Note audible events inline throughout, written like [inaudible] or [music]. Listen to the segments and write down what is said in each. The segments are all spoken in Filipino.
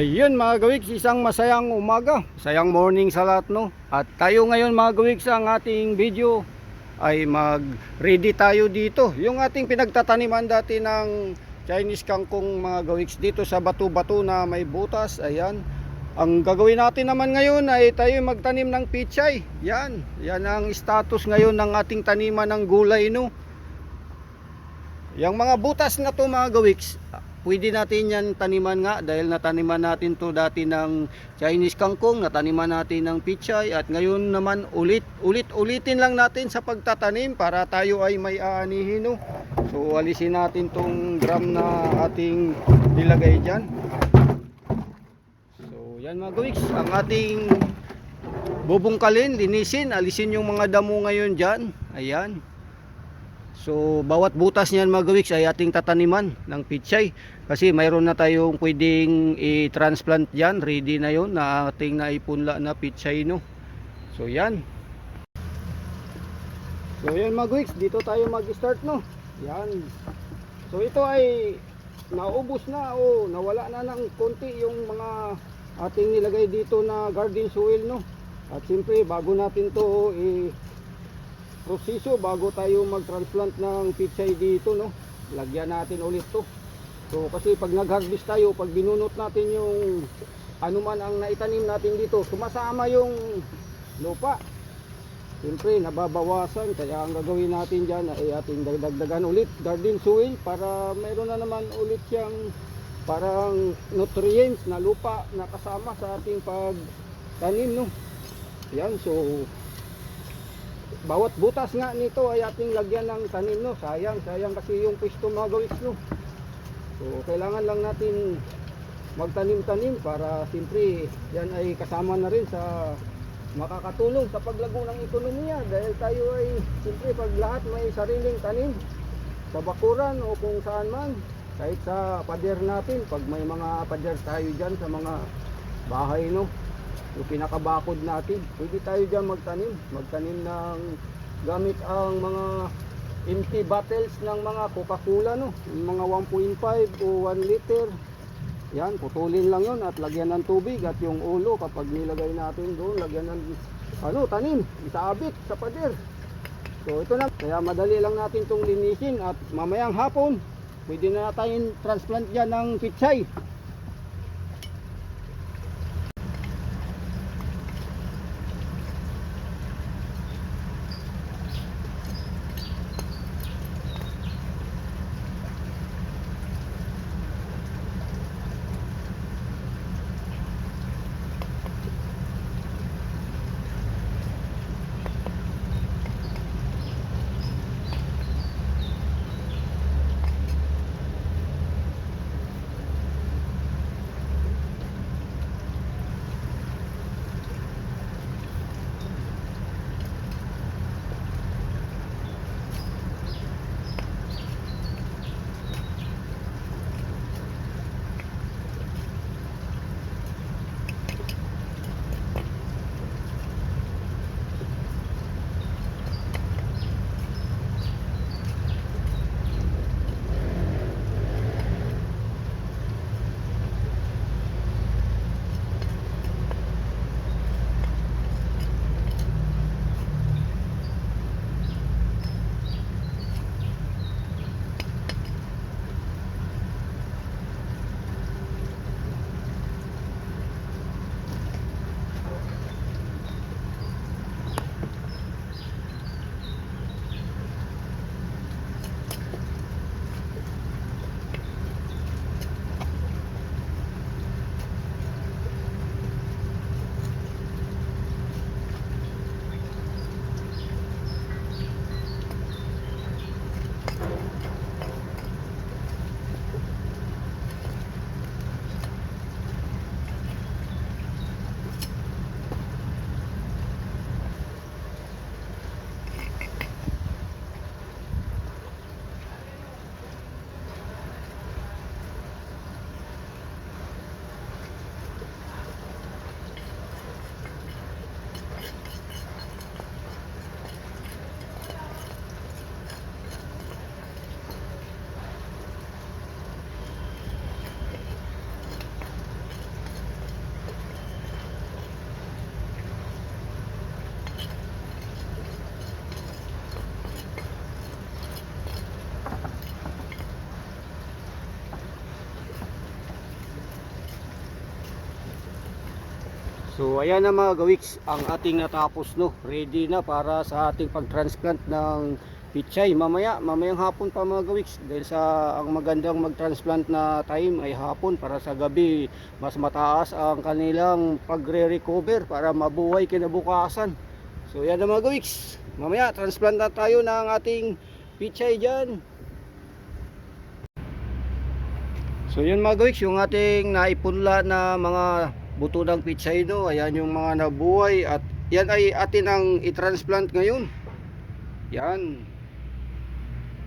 Ayun mga gawiks, isang masayang umaga, masayang morning sa lahat no. At tayo ngayon mga gawiks ang ating video ay mag-ready tayo dito. Yung ating pinagtataniman dati ng Chinese kangkong mga gawiks dito sa bato-bato na may butas, ayan. Ang gagawin natin naman ngayon ay tayo magtanim ng pichay. Yan, yan ang status ngayon ng ating taniman ng gulay no. Yung mga butas na to mga gawiks, pwede natin yan taniman nga dahil nataniman natin to dati ng Chinese kangkong, nataniman natin ng pichay at ngayon naman ulit ulit ulitin lang natin sa pagtatanim para tayo ay may aanihin no. So alisin natin tong gram na ating nilagay diyan. So yan mga gawiks, ang ating bubungkalin, linisin, alisin yung mga damo ngayon diyan. Ayan. So bawat butas niyan mga gawiks ay ating tataniman ng pichay kasi mayroon na tayong pwedeng i-transplant diyan, ready na 'yon na ating naipunla na pichay no. So yan. So yan mga gawiks, dito tayo mag-start no. Yan. So ito ay naubos na o nawala na ng konti yung mga ating nilagay dito na garden soil no. At siyempre bago natin to i proseso bago tayo mag-transplant ng pichay dito no? Lagyan natin ulit to. So kasi pag nag-harvest tayo pag binunot natin yung ano man ang naitanim natin dito sumasama yung lupa. Siyempre nababawasan. Kaya ang gagawin natin dyan ay ating dagdagan ulit. Garden soil para mayroon na naman ulit siyang parang nutrients na lupa na kasama sa ating pagtanim no? Yan so bawat butas nga nito ay ating lagyan ng tanim no? Sayang sayang kasi yung pwesto mga gawis no? So kailangan lang natin magtanim-tanim para siyempre yan ay kasama na rin sa makakatulong sa paglago ng ekonomiya. Dahil tayo ay siyempre pag lahat may sariling tanim sa bakuran o kung saan man kahit sa pader natin pag may mga pader tayo dyan sa mga bahay no yung pinakabakod natin. Pwede tayo dyan magtanim. Magtanim ng gamit ang mga empty bottles ng mga Coca-Cola no. Yung mga 1.5 o 1 liter. Yan, putulin lang yon at lagyan ng tubig at yung ulo kapag nilagay natin doon, lagyan ng ano, tanim, isaabit sa pader. So ito na, kaya madali lang natin itong linisin at mamayang hapon, pwede na tayong transplant dyan ng pichay. So ayan na mga gawiks ang ating natapos no. Ready na para sa ating pag-transplant ng pichay. Mamaya, mamayang hapon pa mga gawiks. Dahil sa ang magandang mag-transplant na time ay hapon para sa gabi mas mataas ang kanilang pagre-recover para mabuhay kinabukasan. So yan na mga gawiks. Mamaya transplant na tayo ng ating pichay dyan. So yun mga gawiks, yung ating naipunla na mga buto ng pichay no, ayan yung mga nabuhay at yan ay atin ang i-transplant ngayon. Yan.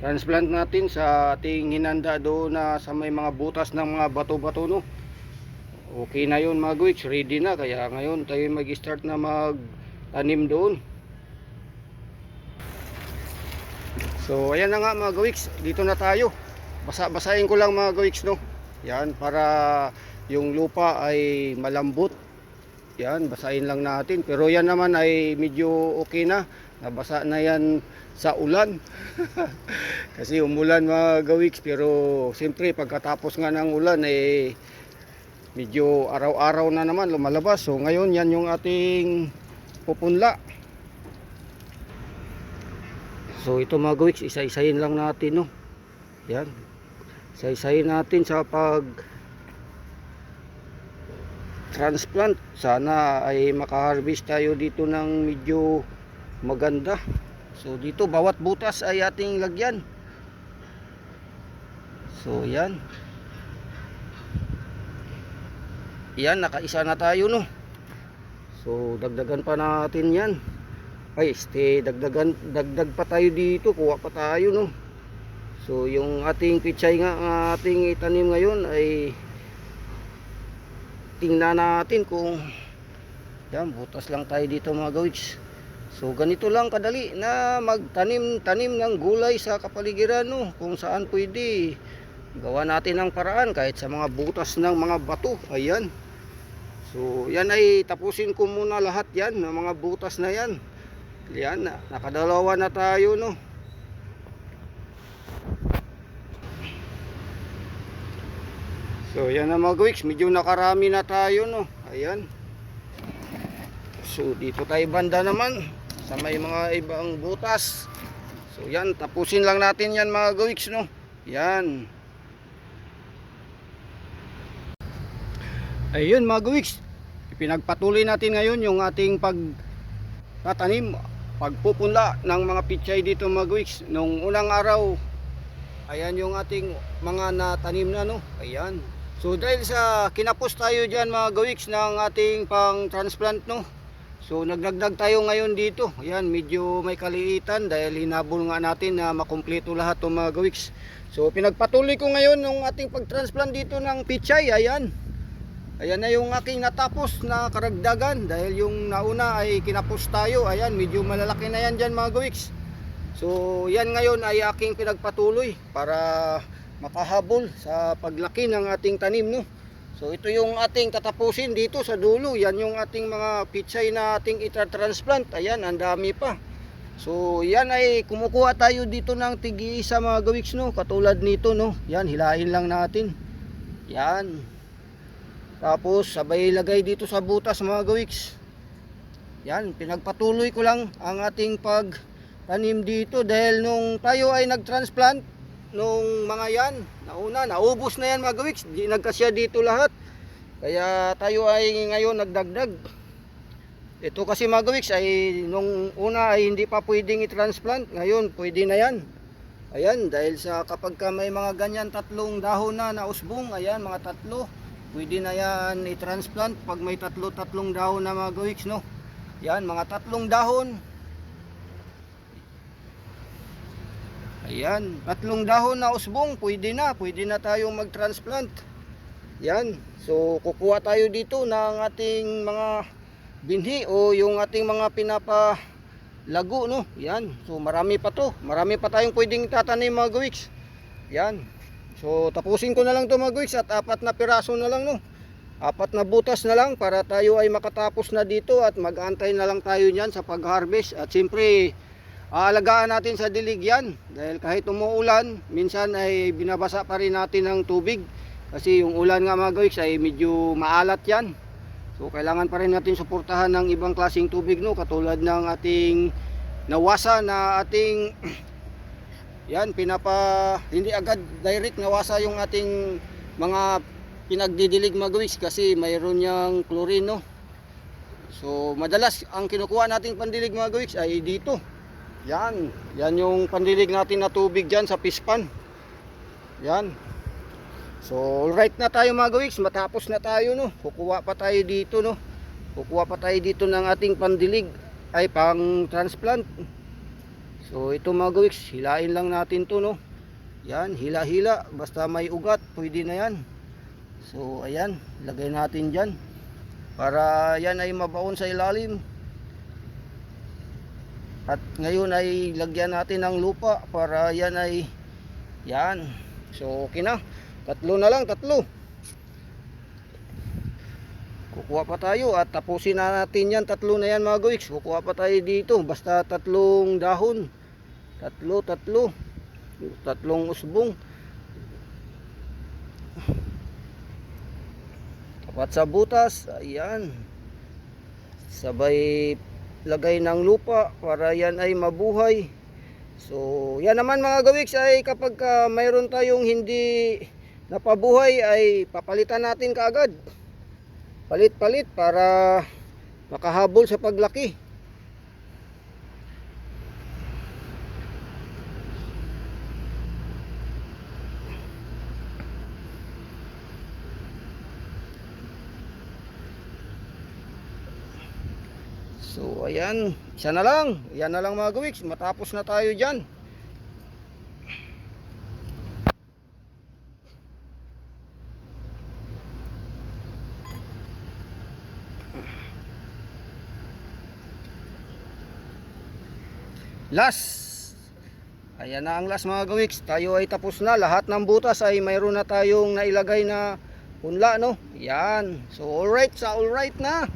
Transplant natin sa ating hinanda doon na sa may mga butas ng mga bato-bato no. Okay na yun mga gawiks, ready na kaya ngayon tayo mag-start na mag-tanim doon. So ayan na nga mga gawiks, dito na tayo. Basa-basahin ko lang mga gawiks no. Yan para yung lupa ay malambot. Yan, basahin lang natin. Pero yan naman ay medyo okay na. Nabasa na yan sa ulan. [laughs] Kasi umulan mga gawiks. Pero siyempre pagkatapos nga ng ulan eh medyo araw-araw na naman lumalabas. So ngayon yan yung ating pupunla. So ito mga gawiks, isa-isahin lang natin no. Yan. Isa-isahin natin sa pag transplant. Sana ay makaharvest tayo dito ng medyo maganda. So dito bawat butas ay ating lagyan. So yan. Yan, nakaisa na tayo no. So dagdagan pa natin yan. Ay, este, dagdagan, dagdag pa tayo dito, kuha pa tayo no. So yung ating pichay nga ating itanim ngayon ay tingnan natin kung yan, butas lang tayo dito mga gawiks. So ganito lang kadali na magtanim-tanim ng gulay sa kapaligiran no, kung saan pwede. Gawa natin ang paraan kahit sa mga butas ng mga bato. Ayan. So yan ay tapusin ko muna lahat yan ng mga butas na yan. Yan, na- nakadalawa na tayo no. So yan na mga gawiks, medyo nakarami na tayo no. Ayan. So dito tayo banda naman sa may mga ibang butas. So yan, tapusin lang natin yan mga gawiks no. Yan. Ayun mga gawiks, ipinagpatuloy natin ngayon yung ating pagtatanim, pagpupunla ng mga pichay dito mga gawiks. Nung unang araw, ayan yung ating mga natanim na no. Ayan. So dahil sa kinapos tayo dyan mga gawiks ng ating pang transplant no. So nagdagdag tayo ngayon dito. Ayan medyo may kaliitan dahil hinabol nga natin na makumpleto lahat ng mga gawiks. So pinagpatuloy ko ngayon ng ating pag-transplant dito ng pichay. Ayan. Ayan na yung aking natapos na karagdagan dahil yung nauna ay kinapos tayo. Ayan medyo malalaki na yan dyan mga gawiks. So yan ngayon ay aking pinagpatuloy para makahabol sa paglaki ng ating tanim no. So ito yung ating tatapusin dito sa dulo. Yan yung ating mga pichay na ating itra-transplant. Ayan, ang dami pa. So yan ay kumukuha tayo dito ng tigi sa mga gawiks no. Katulad nito no. Yan, hilahin lang natin. Yan. Tapos sabay ilagay dito sa butas mga gawiks. Yan, pinagpatuloy ko lang ang ating pagtanim dito dahil nung tayo ay nag-transplant nung mga yan, nauna, naubos na yan mga gawiks, di nagkasya dito lahat. Kaya tayo ay ngayon nagdagdag. Ito kasi mga gawiks ay nung una ay hindi pa pwedeng i-transplant, ngayon pwede na yan. Ayan, dahil sa kapag ka may mga ganyan tatlong dahon na na usbong, ayan mga tatlo, pwede na yan i-transplant pag may tatlo-tatlong dahon na mga gawiks, no? Yan, mga tatlong dahon, Ayan, tatlong dahon na usbong, pwede na, pwede na tayong mag-transplant. Yan, so kukuha tayo dito ng ating mga binhi o yung ating mga pinapa lago no. Yan, so marami pa to, marami pa tayong pwedeng tatanim mga gawiks. Yan, so tapusin ko na lang to mga gawiks at apat na piraso na lang no. Apat na butas na lang para tayo ay makatapos na dito at mag-antay na lang tayo niyan sa pag-harvest at siyempre aalagaan natin sa dilig yan dahil kahit umuulan minsan ay binabasa pa rin natin ng tubig kasi yung ulan nga mga guys ay medyo maalat yan So kailangan pa rin natin suportahan ng ibang klaseng tubig no katulad ng ating nawasa na ating [clears throat] yan pinapa hindi agad direct nawasa yung ating mga pinagdidilig magawis kasi mayroon niyang chlorine no. So madalas ang kinukuha nating pandilig mga gawiks ay dito. Yan, yan yung pandilig natin na tubig diyan sa pispan. Yan. So alright na tayo mga gawiks, matapos na tayo no. Kukuha pa tayo dito no. Kukuha pa tayo dito ng ating pandilig ay pang transplant. So ito mga gawiks, hilain lang natin to no. Yan, hila-hila basta may ugat, pwede na yan. So ayan, lagay natin diyan para yan ay mabaon sa ilalim. At ngayon ay lagyan natin ng lupa para yan ay yan. So okay na. Tatlo na lang, tatlo. Kukuha pa tayo at tapusin na natin yan. Tatlo na yan mga guwiks. Kukuha pa tayo dito. Basta tatlong dahon. Tatlo, tatlo. Tatlong usbong. Tapat sa butas. Ayan. Sabay lagay ng lupa para yan ay mabuhay. So, yan naman mga gawiks ay kapag ka mayroon tayong hindi napabuhay ay papalitan natin kaagad. Palit-palit para makahabol sa paglaki. So ayan, isa na lang. Yan na lang mga gawiks. Matapos na tayo dyan. Last. Ayan na ang last mga gawiks. Tayo ay tapos na. Lahat ng butas ay mayroon na tayong nailagay na punla no. Yan. So alright sa alright na.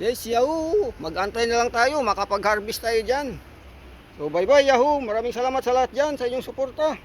Yes, Yahoo! Mag-antay na lang tayo, makapag-harvest tayo dyan. So, bye-bye, Yahoo! Maraming salamat sa lahat dyan, sa inyong suporta.